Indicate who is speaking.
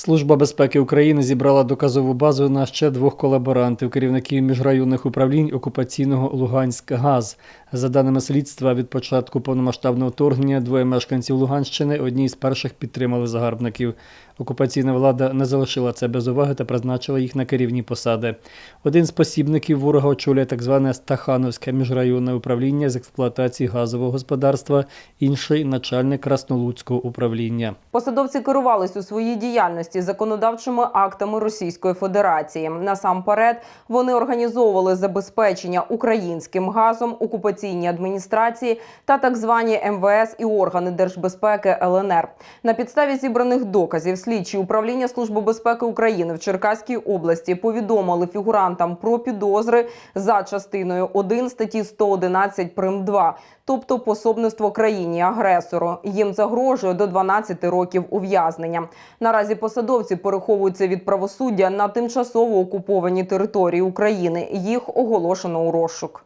Speaker 1: Служба безпеки України зібрала доказову базу на ще двох колаборантів, керівників міжрайонних управлінь окупаційного Луганськ ГАЗ. За даними слідства, від початку повномасштабного вторгнення двоє мешканців Луганщини одні з перших підтримали загарбників. Окупаційна влада не залишила це без уваги та призначила їх на керівні посади. Один з посібників ворога очолює так зване Стахановське міжрайонне управління з експлуатації газового господарства, інший начальник Краснолуцького управління.
Speaker 2: Посадовці керувались у своїй діяльності законодавчими актами Російської Федерації. Насамперед вони організовували забезпечення українським газом, окупаційні адміністрації та так звані МВС і органи держбезпеки ЛНР. На підставі зібраних доказів слідчі управління Служби безпеки України в Черкаській області повідомили фігурантам про підозри за частиною 1 статті 111 прим 2, тобто пособництво країні агресору. Їм загрожує до 12 років ув'язнення. Наразі посадовці переховуються від правосуддя на тимчасово окупованій території України. Їх оголошено у розшук.